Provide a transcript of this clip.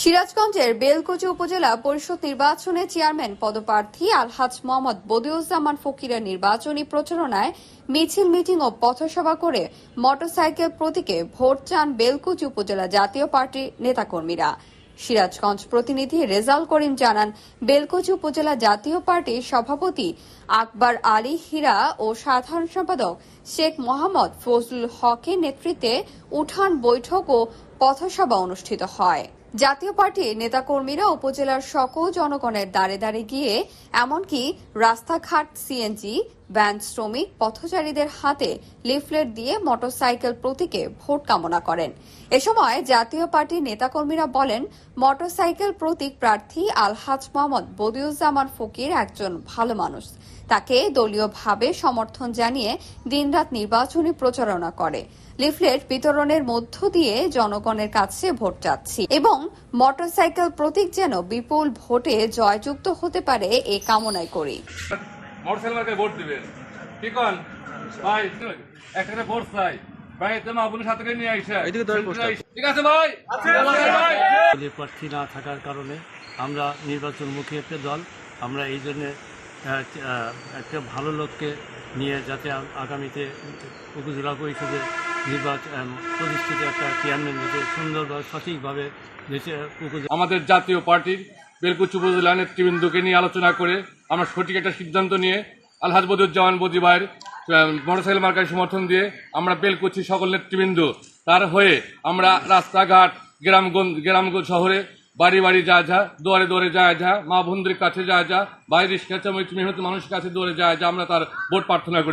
সিরাজগঞ্জের বেলকুচি উপজেলা পরিষদ নির্বাচনে চেয়ারম্যান পদপ্রার্থী আলহাজ মোহাম্মদ বদিউজ্জামান ফকিরের নির্বাচনী প্রচারণায় মিছিল, মিটিং ও পথসভা করে মোটরসাইকেল প্রতীকে ভোট চান বেলকুচি উপজেলা জাতীয় পার্টির নেতাকর্মীরা। সিরাজগঞ্জ প্রতিনিধি রেজাল করিম জানান, বেলকুচি উপজেলা জাতীয় পার্টির সভাপতি আকবর আলী হীরা ও সাধারণ সম্পাদক শেখ মোহাম্মদ ফজলুল হকের নেতৃত্বে উঠান বৈঠক ও পথসভা অনুষ্ঠিত হয়। জাতীয় পার্টির নেতাকর্মীরা উপজেলার সকল জনগণের দ্বারে দ্বারে গিয়ে, এমনকি রাস্তাঘাট সিএনজি ভ্যান শ্রমিক, পথচারীদের হাতে লিফলেট দিয়ে মোটরসাইকেল প্রতীকে ভোট কামনা করেন। এ সময় জাতীয় পার্টির নেতাকর্মীরা বলেন, মোটরসাইকেল প্রতীক প্রার্থী আলহাজ মোহাম্মদ বদিউজ্জামান ফকির একজন ভালো মানুষ। তাকে দলীয়ভাবে সমর্থন জানিয়ে দিনরাত নির্বাচনী প্রচারণা করে। লিফলেট বিতরণের মধ্য দিয়ে জনগণের কাছে ভোট চাচ্ছি। এবং মোটরসাইকেল প্রতীক যেন বিপুল ভোটে জয়যুক্ত হতে পারে এ কামনাই করি। মোটরসাইকেল ভোট দিবেন কি কন? ভাই একটা ভোট চাই। ভাই তোমার আপনার সাথে নিয়ে আইসা। এদিকে ধরে পোস্টার। ঠিক আছে ভাই। ভাই। প্রার্থী না থাকার কারণে আমরা নির্বাচনমুখী একটা দল আমরা এই জন্যে একটা ভালো লোককে নিয়ে যাতে আগামীতে উপজেলা পরিষদের নির্বাচন প্রতিষ্ঠিত একটা সুন্দরভাবে, সঠিকভাবে আমাদের জাতীয় পার্টির বেলকুচি উপজেলা নেতৃবৃন্দকে নিয়ে আলোচনা করে আমরা সঠিক একটা সিদ্ধান্ত নিয়ে আলহাজ বদুজ্জামান বদি ভাইয়ের মোটরসাইকেল মার্কার সমর্থন দিয়ে আমরা বেলকুচি সকল নেতৃবৃন্দ তার হয়ে আমরা রাস্তাঘাট গ্রামগঞ্জ গ্রামগঞ্জ শহরে বাড়ি বাড়ি যা যা, দুয়ারে দুয়ারে যায় যা, মা বন্ধুর কাছে যা যা বাইরে মেহনত মানুষের কাছে দৌড়ে যায় যা আমরা তার ভোট প্রার্থনা করি।